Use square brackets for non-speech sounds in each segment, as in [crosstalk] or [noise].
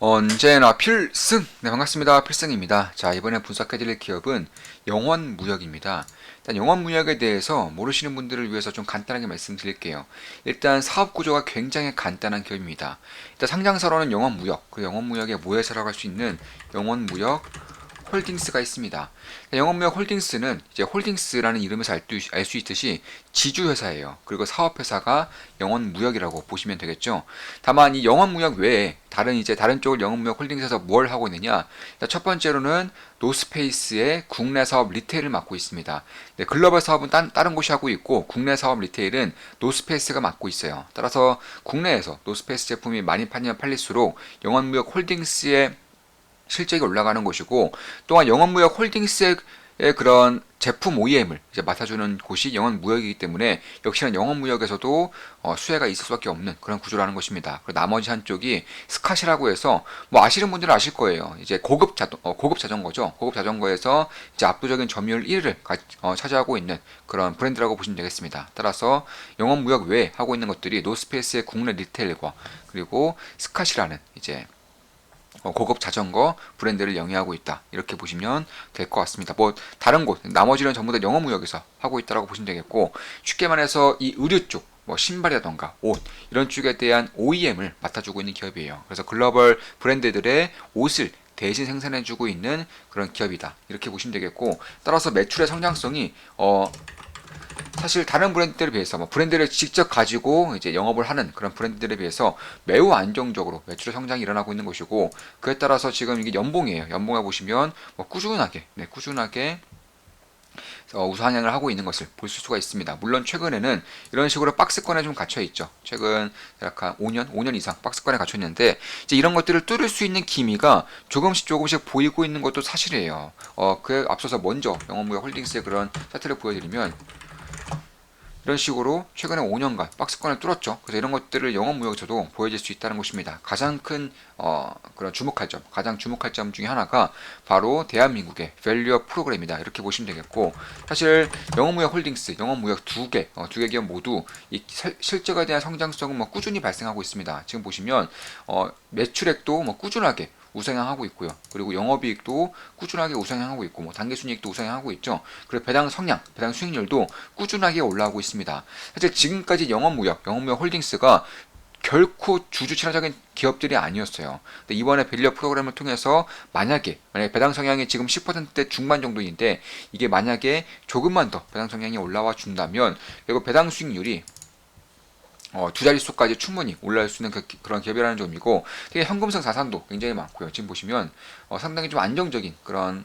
언제나 필승! 네, 반갑습니다. 필승입니다. 자, 이번에 분석해드릴 기업은 영원무역입니다. 일단 영원무역에 대해서 모르시는 분들을 위해서 좀 간단하게 말씀드릴게요. 일단 사업 구조가 굉장히 간단한 기업입니다. 일단 상장사로는 영원무역, 그 영원무역의 모회사라고 할 수 있는 영원무역 홀딩스가 있습니다. 영업무역 홀딩스는 이제 홀딩스라는 이름에서 알 수 있듯이 지주회사예요. 그리고 사업회사가 영업무역이라고 보시면 되겠죠. 다만 이 영업무역 외에 다른 이제 다른 쪽을 영업무역 홀딩스에서 뭘 하고 있느냐? 첫 번째로는 노스페이스의 국내 사업 리테일을 맡고 있습니다. 네, 글로벌 사업은 딴, 다른 곳이 하고 있고 국내 사업 리테일은 노스페이스가 맡고 있어요. 따라서 국내에서 노스페이스 제품이 많이 팔리면 팔릴수록 영업무역 홀딩스의 실적이 올라가는 것이고 또한 영업무역 홀딩스의 그런 제품 OEM을 이제 맡아주는 곳이 영업무역이기 때문에 역시나 영업무역에서도 어, 수혜가 있을 수밖에 없는 그런 구조라는 것입니다. 그리고 나머지 한쪽이 스카시라고 해서 뭐 아시는 분들은 아실 거예요. 이제 고급 자 어, 고급 자전거죠. 고급 자전거에서 이제 압도적인 점유율 1위를 가, 어, 차지하고 있는 그런 브랜드라고 보시면 되겠습니다. 따라서 영업무역 외에 하고 있는 것들이 노스페이스의 국내 리테일과 그리고 스카시라는 이제 어, 고급 자전거 브랜드를 영위하고 있다 이렇게 보시면 될 것 같습니다. 뭐 다른 곳 나머지는 전부 다 영어 무역에서 하고 있다라고 보시면 되겠고 쉽게 말해서 이 의류 쪽 뭐 신발이라던가 옷 이런 쪽에 대한 OEM을 맡아주고 있는 기업이에요. 그래서 글로벌 브랜드들의 옷을 대신 생산해주고 있는 그런 기업이다 이렇게 보시면 되겠고 따라서 매출의 성장성이 어 사실 다른 브랜드들에 비해서 뭐 브랜드를 직접 가지고 이제 영업을 하는 그런 브랜드들에 비해서 매우 안정적으로 매출의 성장이 일어나고 있는 것이고 그에 따라서 지금 이게 연봉이에요. 연봉에 보시면 뭐 꾸준하게 네, 꾸준하게 어, 우상향을 하고 있는 것을 볼 수가 있습니다. 물론 최근에는 이런 식으로 박스권에 좀 갇혀 있죠. 최근 약간 5년, 5년 이상 박스권에 갇혀 있는데 이제 이런 것들을 뚫을 수 있는 기미가 조금씩 조금씩 보이고 있는 것도 사실이에요. 어, 그 앞서서 먼저 영업무역 홀딩스의 그런 차트를 보여드리면 이런 식으로 최근에 5년간 박스권을 뚫었죠. 그래서 이런 것들을 영업 무역에서도 보여질 수 있다는 것입니다. 가장 큰 어, 그런 주목할 점, 가장 주목할 점 중에 하나가 바로 대한민국의 밸류업 프로그램이다. 이렇게 보시면 되겠고 사실 영업무역 홀딩스, 영업무역 두 개, 어, 두개 기업 모두 이 실적에 대한 성장성은 뭐 꾸준히 발생하고 있습니다. 지금 보시면 어, 매출액도 뭐 꾸준하게 우상향하고 있고요. 그리고 영업이익도 꾸준하게 우상향하고 있고 뭐 단기순이익도 우상향하고 있죠. 그리고 배당 성량, 배당 수익률도 꾸준하게 올라오고 있습니다. 사실 지금까지 영업무역, 영업무역 홀딩스가 결코 주주 친화적인 기업들이 아니었어요. 근데 이번에 밸리어 프로그램을 통해서 만약에 만약에 배당 성향이 지금 10%대 중반 정도인데 이게 만약에 조금만 더 배당 성향이 올라와 준다면 그리고 배당 수익률이 어, 두 자릿수까지 충분히 올라갈 수 있는 그, 런 기업이라는 점이고 되게 현금성 자산도 굉장히 많고요. 지금 보시면 어, 상당히 좀 안정적인 그런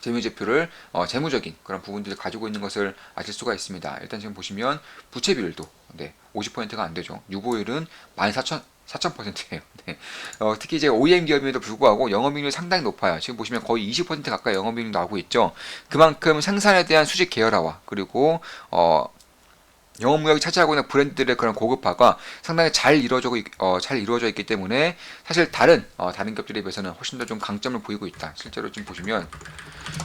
재무제표를 어, 재무적인 그런 부분들을 가지고 있는 것을 아실 수가 있습니다. 일단 지금 보시면 부채 비율도 네, 50%가 안 되죠. 유보율은 14,000 4,000%예요. [laughs] 네. 어, 특히 이제 OEM 기업임에도 불구하고 영업이익률이 상당히 높아요. 지금 보시면 거의 20% 가까이 영업이익률 나오고 있죠. 그만큼 생산에 대한 수직 계열화와 그리고 어, 영업무역이 차지하고 있는 브랜드들의 그런 고급화가 상당히 잘 이루어져, 어, 잘 이루어져 있기 때문에 사실 다른 어, 다른 기업들에 비해서는 훨씬 더 좀 강점을 보이고 있다. 실제로 좀 보시면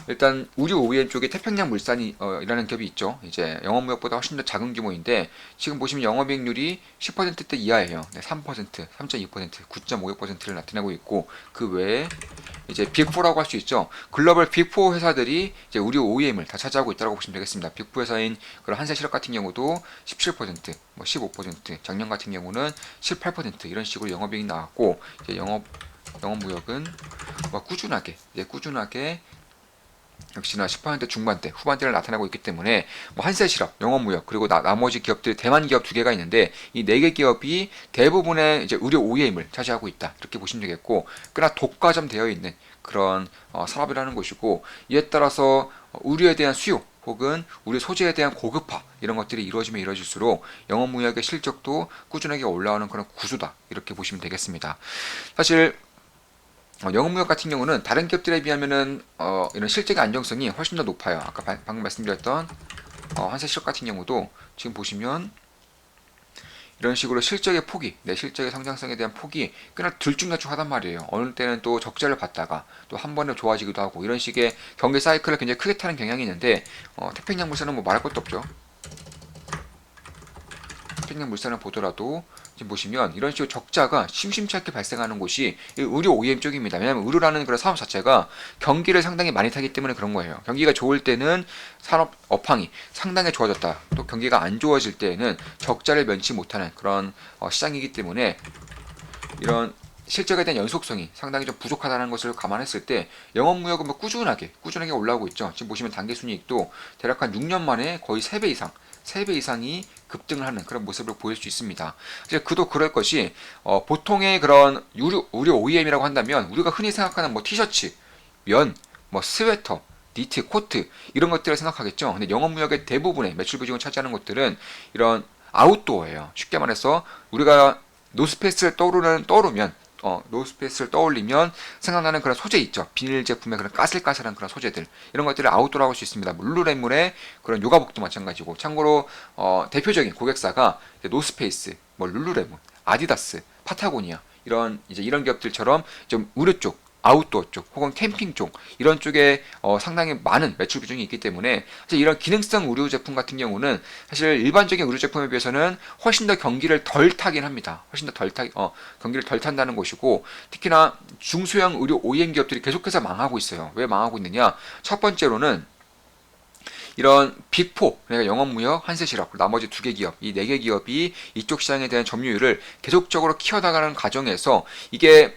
일단 우리 OEM 쪽에 태평양 물산이 어, 이라는 기업이 있죠. 이제 영업무역보다 훨씬 더 작은 규모인데 지금 보시면 영업이익률이 10%대 이하예요. 네, 3%, 3.2%, 9.56%를 나타내고 있고 그 외에 이제 빅4라고 할 수 있죠. 글로벌 빅4 회사들이 이제 우리 OEM을 다 차지하고 있다고 보시면 되겠습니다. 빅4 회사인 그런 한세 실업 같은 경우도 17%, 뭐 15%, 작년 같은 경우는 18% 이런 식으로 영업이익이 나왔고 이제 영업 영업 무역은 뭐 꾸준하게 이제 꾸준하게 역시나 10% 중반대, 후반대를 나타내고 있기 때문에 뭐 한세 실업, 영업 무역 그리고 나, 나머지 기업들 대만 기업 두 개가 있는데 이 네 개 기업이 대부분의 이제 의료 OEM을 차지하고 있다. 이렇게 보시면 되겠고 꽤나 독과점 되어 있는 그런 어, 산업이라는 것이고 이에 따라서 의료에 대한 수요 혹은 우리 소재에 대한 고급화 이런 것들이 이루어지면 이루어질수록 영업무역의 실적도 꾸준하게 올라오는 그런 구조다 이렇게 보시면 되겠습니다. 사실 어, 영업무역 같은 경우는 다른 기업들에 비하면은 어, 이런 실적의 안정성이 훨씬 더 높아요. 아까 바, 방금 말씀드렸던 어, 한세 실업 같은 경우도 지금 보시면 이런 식으로 실적의 폭이, 내 실적의 성장성에 대한 폭이 꽤나 들쭉날쭉 하단 말이에요. 어느 때는 또 적자를 받다가 또 한 번에 좋아지기도 하고 이런 식의 경기 사이클을 굉장히 크게 타는 경향이 있는데 어, 태평양 물산은 뭐 말할 것도 없죠. 태평양 물산을 보더라도 보시면 이런 식으로 적자가 심심치 않게 발생하는 곳이 이 의류 OEM 쪽입니다. 왜냐하면 의류라는 그런 사업 자체가 경기를 상당히 많이 타기 때문에 그런 거예요. 경기가 좋을 때는 산업 업황이 상당히 좋아졌다. 또 경기가 안 좋아질 때에는 적자를 면치 못하는 그런 어, 시장이기 때문에 이런 실적에 대한 연속성이 상당히 좀 부족하다는 것을 감안했을 때 영업무역은 뭐 꾸준하게 꾸준하게 올라오고 있죠. 지금 보시면 단기 순이익도 대략 한 6년 만에 거의 3배 이상 3배 이상이 급등을 하는 그런 모습을 보일 수 있습니다. 이제 그도 그럴 것이 어, 보통의 그런 의류, 의류 OEM이라고 한다면 우리가 흔히 생각하는 뭐 티셔츠, 면, 뭐 스웨터, 니트, 코트 이런 것들을 생각하겠죠. 근데 영업 무역의 대부분의 매출 비중을 차지하는 것들은 이런 아웃도어예요. 쉽게 말해서 우리가 노스페이스를 떠오르는 떠오르면 어, 노스페이스를 떠올리면 생각나는 그런 소재 있죠. 비닐 제품의 그런 까슬까슬한 그런 소재들 이런 것들을 아웃도어라고 할수 있습니다. 뭐 룰루레몬의 그런 요가복도 마찬가지고 참고로 어, 대표적인 고객사가 노스페이스, 뭐 룰루레몬, 아디다스, 파타고니아 이런 이제 이런 기업들처럼 좀 의류 쪽 아웃도어 쪽 혹은 캠핑 쪽 이런 쪽에 어, 상당히 많은 매출 비중이 있기 때문에 사실 이런 기능성 의류 제품 같은 경우는 사실 일반적인 의류 제품에 비해서는 훨씬 더 경기를 덜 타긴 합니다. 훨씬 더 덜 타, 어, 경기를 덜 탄다는 것이고 특히나 중소형 의류 OEM 기업들이 계속해서 망하고 있어요. 왜 망하고 있느냐? 첫 번째로는 이런 빅포 그러니까 영업무역 한세실업 나머지 두 개 기업 이 네 개 기업이 이쪽 시장에 대한 점유율을 계속적으로 키워나가는 과정에서 이게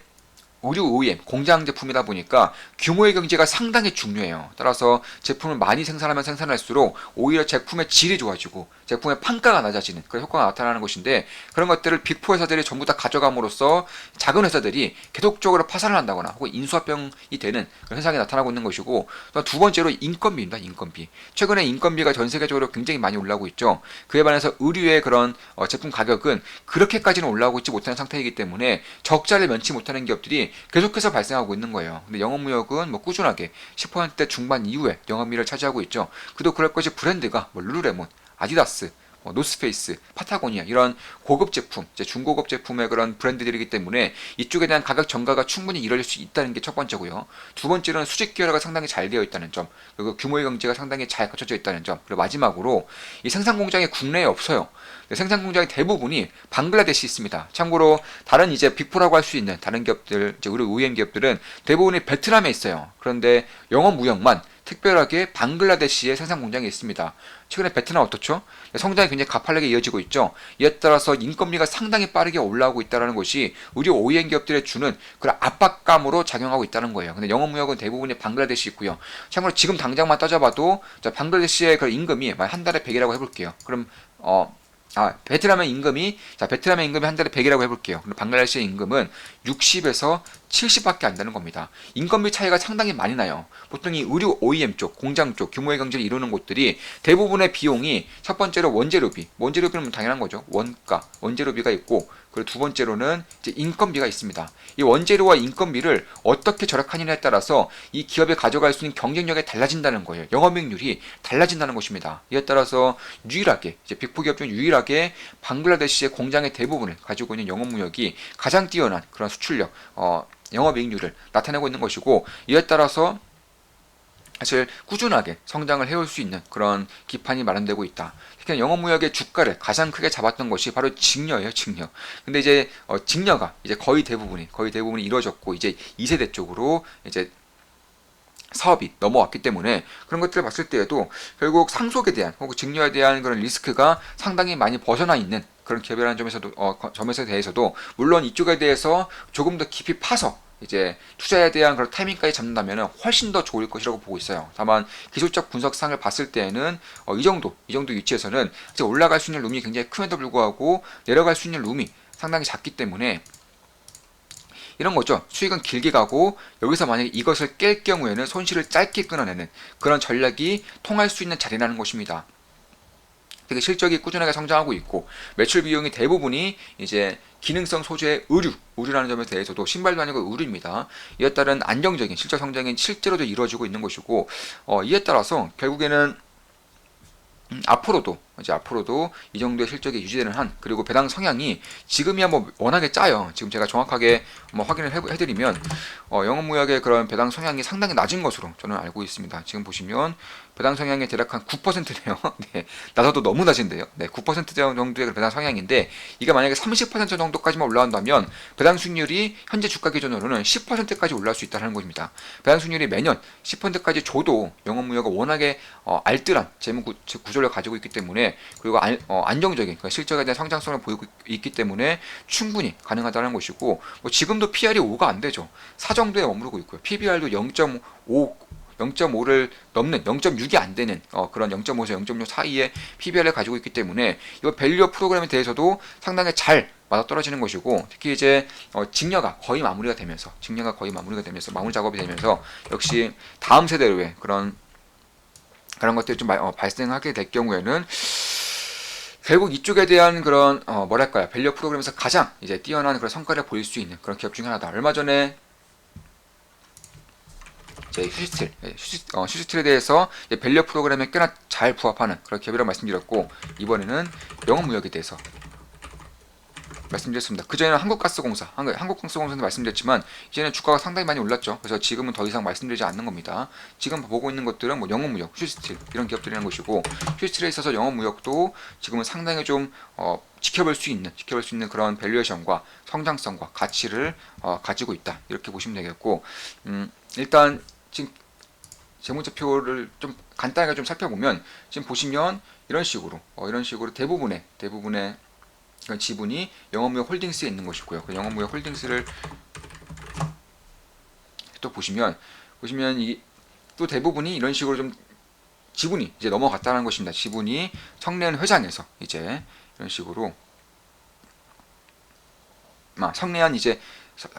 의류 OEM 공장 제품이다 보니까 규모의 경제가 상당히 중요해요. 따라서 제품을 많이 생산하면 생산할수록 오히려 제품의 질이 좋아지고 제품의 판가가 낮아지는 그런 효과가 나타나는 것인데 그런 것들을 빅포 회사들이 전부 다 가져감으로써 작은 회사들이 계속적으로 파산을 한다거나 혹은 인수합병이 되는 그런 현상이 나타나고 있는 것이고 또두 번째로 인건비입니다. 인건비. 최근에 인건비가 전 세계적으로 굉장히 많이 올라오고 있죠. 그에 반해서 의류의 그런 어, 제품 가격은 그렇게까지는 올라오고 있지 못하는 상태이기 때문에 적자를 면치 못하는 기업들이 계속해서 발생하고 있는 거예요. 근데 영업무역은 뭐 꾸준하게 10% 중반 이후에 영업미를 차지하고 있죠. 그도 그럴 것이 브랜드가 뭐 룰루레몬, 아디다스, 뭐 노스페이스, 파타고니아 이런 고급 제품, 중고급 제품의 그런 브랜드들이기 때문에 이쪽에 대한 가격 전가가 충분히 이뤄질 수 있다는 게 첫 번째고요. 두 번째로는 수직 기여가 상당히 잘 되어 있다는 점, 그리고 규모의 경제가 상당히 잘 갖춰져 있다는 점, 그리고 마지막으로 이 생산 공장이 국내에 없어요. 생산 공장의 대부분이 방글라데시 있습니다. 참고로 다른 이제 빅포라고 할 수 있는 다른 기업들, 이제 우리 OEM 기업들은 대부분이 베트남에 있어요. 그런데 영업 무역만 특별하게 방글라데시에 생산 공장이 있습니다. 최근에 베트남 어떻죠? 성장이 굉장히 가팔르게 이어지고 있죠. 이에 따라서 인건비가 상당히 빠르게 올라오고 있다는 것이 우리 OEM 기업들에 주는 그런 압박감으로 작용하고 있다는 거예요. 근데 영업 무역은 대부분이 방글라데시 있고요. 참고로 지금 당장만 따져봐도 방글라데시의 그 임금이 한 달에 100이라고 해볼게요. 그럼 어 아, 베트남의 임금이, 자, 베트남의 임금이 한 달에 100이라고 해볼게요. 근데 방글라데시의 임금은 60에서 70밖에 안 되는 겁니다. 인건비 차이가 상당히 많이 나요. 보통 이 의류 OEM 쪽, 공장 쪽 규모의 경제를 이루는 곳들이 대부분의 비용이 첫 번째로 원재료비, 원재료비는 당연한 거죠. 원가, 원재료비가 있고, 그리고 두 번째로는 이제 인건비가 있습니다. 이 원재료와 인건비를 어떻게 절약하느냐에 따라서 이 기업이 가져갈 수 있는 경쟁력이 달라진다는 거예요. 영업이익률이 달라진다는 것입니다. 이에 따라서 유일하게 이제 빅포 기업 중 유일하게 방글라데시의 공장의 대부분을 가지고 있는 영업무역이 가장 뛰어난 그런 수출력, 어, 영업이익률을 나타내고 있는 것이고 이에 따라서 사실 꾸준하게 성장을 해올 수 있는 그런 기판이 마련되고 있다. 특히 영업무역의 주가를 가장 크게 잡았던 것이 바로 직녀예요, 직녀. 근데 이제 어, 직녀가 이제 거의 대부분이 거의 대부분이 이루어졌고 이제 2세대 쪽으로 이제 사업이 넘어왔기 때문에 그런 것들을 봤을 때에도 결국 상속에 대한 혹은 직녀에 대한 그런 리스크가 상당히 많이 벗어나 있는 그런 기업이라는 점에서도 어, 점에서 대해서도 물론 이쪽에 대해서 조금 더 깊이 파서 이제 투자에 대한 그런 타이밍까지 잡는다면 훨씬 더 좋을 것이라고 보고 있어요. 다만 기술적 분석상을 봤을 때에는 어, 이 정도 이 정도 위치에서는 이제 올라갈 수 있는 룸이 굉장히 큼에도 불구하고 내려갈 수 있는 룸이 상당히 작기 때문에 이런 거죠. 수익은 길게 가고 여기서 만약에 이것을 깰 경우에는 손실을 짧게 끊어내는 그런 전략이 통할 수 있는 자리라는 것입니다. 되게 실적이 꾸준하게 성장하고 있고 매출 비용이 대부분이 이제 기능성 소재의 의류, 의류라는 점에 대해서도 신발도 아니고 의류입니다. 이에 따른 안정적인 실적 성장이 실제로도 이루어지고 있는 것이고 어, 이에 따라서 결국에는 음, 앞으로도 이제 앞으로도 이 정도의 실적이 유지되는 한 그리고 배당 성향이 지금이야 뭐 워낙에 짜요. 지금 제가 정확하게 뭐 확인을 해- 해드리면 어, 영업무역의 그런 배당 성향이 상당히 낮은 것으로 저는 알고 있습니다. 지금 보시면 배당 성향이 대략 한 9%네요. [laughs] 네, 낮아도 너무 낮은데요. 네, 9% 정도의 배당 성향인데 이게 만약에 30% 정도까지만 올라간다면 배당 수익률이 현재 주가 기준으로는 10%까지 올라갈 수 있다는 것입니다. 배당 수익률이 매년 10%까지 줘도 영업무역은 워낙에 어, 알뜰한 재무 구, 구조를 가지고 있기 때문에 그리고 안, 어, 안정적인 그러니까 실적에 대한 성장성을 보이고 있기 때문에 충분히 가능하다는 것이고 뭐 지금도 PR이 5가 안 되죠. 4 정도에 머무르고 있고요. PBR도 0.5 0.5를 넘는 0.6이 안 되는 어, 그런 0.5에서 0.6 사이의 PBR을 가지고 있기 때문에 이 밸류업 프로그램에 대해서도 상당히 잘 맞아떨어지는 것이고 특히 이제 어, 직녀가 거의 마무리가 되면서 직녀가 거의 마무리가 되면서 마무리 작업이 되면서 역시 다음 세대로의 그런 그런 것들이 좀 마- 어, 발생하게 될 경우에는 결국 이쪽에 대한 그런 어, 뭐랄까요 밸류 프로그램에서 가장 이제 뛰어난 그런 성과를 보일 수 있는 그런 기업 중에 하나다. 얼마 전에 이제 휴스틸, 예, 휴스, 어, 휴스틸에 대해서 밸류 프로그램에 꽤나 잘 부합하는 그런 기업이라고 말씀드렸고 이번에는 영업 무역에 대해서 말씀드렸습니다. 그 전에는 한국가스공사, 한국, 한국가스공사도 말씀드렸지만 이제는 주가가 상당히 많이 올랐죠. 그래서 지금은 더 이상 말씀드리지 않는 겁니다. 지금 보고 있는 것들은 뭐 영업무역, 휴스틸 이런 기업들이라는 것이고 휴스틸에 있어서 영업무역도 지금은 상당히 좀 어, 지켜볼 수 있는, 지켜볼 수 있는 그런 밸류에이션과 성장성과 가치를 어, 가지고 있다 이렇게 보시면 되겠고 음, 일단 지금 재무제표를 좀 간단하게 좀 살펴보면 지금 보시면 이런 식으로 어, 이런 식으로 대부분의 대부분의 그런 지분이 영업무역 홀딩스에 있는 것이고요. 그 영업무역 홀딩스를 또 보시면 보시면 이 또 대부분이 이런 식으로 좀 지분이 이제 넘어갔다는 것입니다. 지분이 성내연 회장에서 이제 이런 식으로 아, 성내연 이제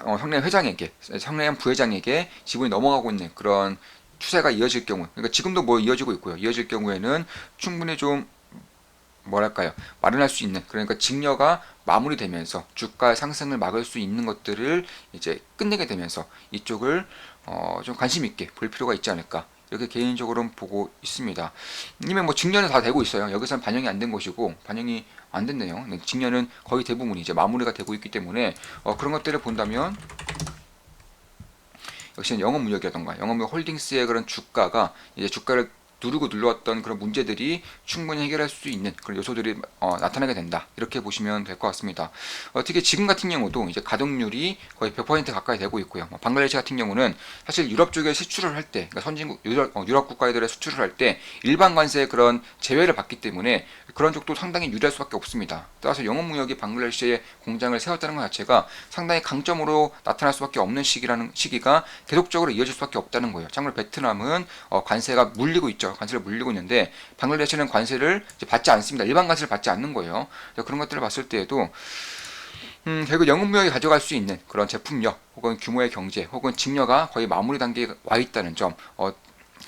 어, 성내연 회장에게 성내연 부회장에게 지분이 넘어가고 있는 그런 추세가 이어질 경우 그러니까 지금도 뭐 이어지고 있고요. 이어질 경우에는 충분히 좀 뭐랄까요 마련할 수 있는 그러니까 직녀가 마무리되면서 주가 상승을 막을 수 있는 것들을 이제 끝내게 되면서 이쪽을 어, 좀 관심 있게 볼 필요가 있지 않을까 이렇게 개인적으로는 보고 있습니다. 이미 뭐 직녀는 다 되고 있어요. 여기서는 반영이 안 된 것이고 반영이 안 됐네요. 네, 직녀는 거의 대부분 이제 마무리가 되고 있기 때문에 어, 그런 것들을 본다면 역시 영업무역이라던가 영업무역 홀딩스의 그런 주가가 이제 주가를 누르고 눌러왔던 그런 문제들이 충분히 해결할 수 있는 그런 요소들이 어, 나타나게 된다 이렇게 보시면 될 것 같습니다. 어, 특히 지금 같은 경우도 이제 가동률이 거의 100% 가까이 되고 있고요. 뭐 방글라데시 같은 경우는 사실 유럽 쪽에 수출을 할 때, 그러니까 선진국 유럽, 어, 유럽 국가들에 수출을 할 때 일반 관세의 그런 제외를 받기 때문에 그런 쪽도 상당히 유리할 수밖에 없습니다. 따라서 영업 무역이 방글라데시에 공장을 세웠다는 것 자체가 상당히 강점으로 나타날 수밖에 없는 시기라는 시기가 계속적으로 이어질 수밖에 없다는 거예요. 참고로 베트남은 어, 관세가 물리고 있죠. 관세를 물리고 있는데 방글라데시는 관세를 받지 않습니다. 일반 관세를 받지 않는 거예요. 그런 것들을 봤을 때에도 음, 결국 영업무역이 가져갈 수 있는 그런 제품력 혹은 규모의 경제 혹은 직녀가 거의 마무리 단계에 와 있다는 점 어,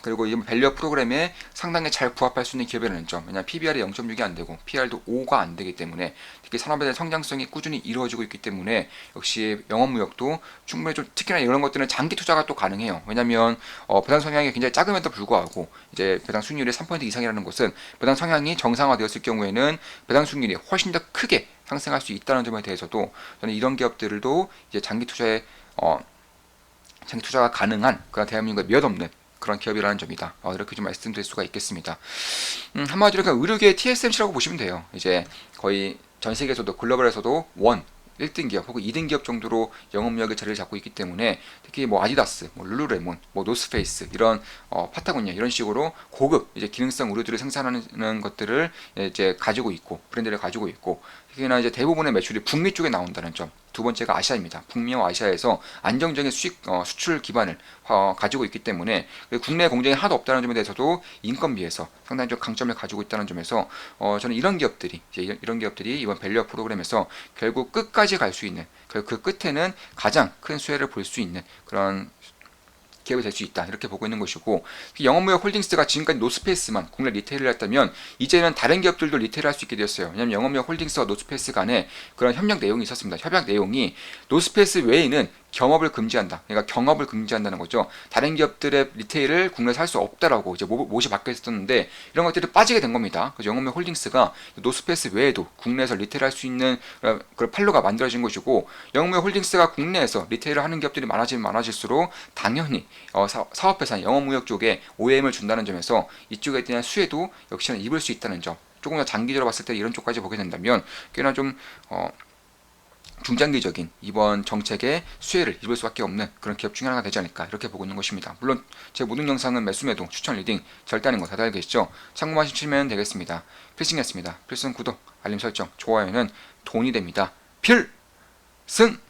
그리고 이 밸류 프로그램에 상당히 잘 부합할 수 있는 기업이라는 점. 왜냐하면 PBR이 0.6이 안 되고 PR도 5가 안 되기 때문에 특히 산업에 대한 성장성이 꾸준히 이루어지고 있기 때문에 역시 영업무역도 충분히 좀 특히나 이런 것들은 장기 투자가 또 가능해요. 왜냐하면 어, 배당 성향이 굉장히 작음에도 불구하고 이제 배당 수익률이 3% 이상이라는 것은 배당 성향이 정상화되었을 경우에는 배당 수익률이 훨씬 더 크게 상승할 수 있다는 점에 대해서도 저는 이런 기업들도 이제 장기 투자에 어, 장기 투자가 가능한 그런 대한민국에 몇 없는 그런 기업이라는 점이다. 어, 이렇게 좀 말씀드릴 수가 있겠습니다. 음, 한마디로 그냥 의료계 TSMC라고 보시면 돼요. 이제 거의 전 세계에서도 글로벌에서도 원 1등 기업 혹은 2등 기업 정도로 영업무역의 자리를 잡고 있기 때문에 특히 뭐 아디다스, 뭐 룰루레몬, 뭐 노스페이스 이런 어, 파타고니아 이런 식으로 고급 이제 기능성 의류들을 생산하는 것들을 이제 가지고 있고 브랜드를 가지고 있고 특히나 이제 대부분의 매출이 북미 쪽에 나온다는 점. 두 번째가 아시아입니다. 북미와 아시아에서 안정적인 수익 어, 수출 기반을 어, 가지고 있기 때문에 국내 공장이 하나도 없다는 점에 대해서도 인건비에서 상당히 좀 강점을 가지고 있다는 점에서 어, 저는 이런 기업들이 이런, 이런 기업들이 이번 밸류업 프로그램에서 결국 끝까지 갈 수 있는 그, 그 끝에는 가장 큰 수혜를 볼 수 있는 그런 기업이 될수 있다 이렇게 보고 있는 것이고 영업무역 홀딩스가 지금까지 노스페이스만 국내 리테일을 했다면 이제는 다른 기업들도 리테일을 할수 있게 되었어요. 왜냐하면 영업무역 홀딩스와 노스페이스 간에 그런 협력 내용이 있었습니다. 협약 내용이 노스페이스 외에는 겸업을 금지한다. 그러니까 경업을 금지한다는 거죠. 다른 기업들의 리테일을 국내에서 할 수 없다라고 이제 모- 못이 박혀 있었는데 이런 것들이 빠지게 된 겁니다. 그래서 영업무역 홀딩스가 노스페이스 외에도 국내에서 리테일 할 수 있는 그런 판로가 만들어진 것이고 영업무역 홀딩스가 국내에서 리테일을 하는 기업들이 많아지면 많아질수록 당연히 어, 사, 사업회사 영업무역 쪽에 OEM을 준다는 점에서 이쪽에 대한 수혜도 역시나 입을 수 있다는 점. 조금 더 장기적으로 봤을 때 이런 쪽까지 보게 된다면 꽤나 좀 어, 중장기적인 이번 정책의 수혜를 입을 수밖에 없는 그런 기업 중에 하나가 되지 않을까 이렇게 보고 있는 것입니다. 물론 제 모든 영상은 매수 매도 추천 리딩 아닌 거 다들 계시죠? 참고하시면 되겠습니다. 필승이었습니다. 필승 구독, 알림 설정, 좋아요는 돈이 됩니다. 필승!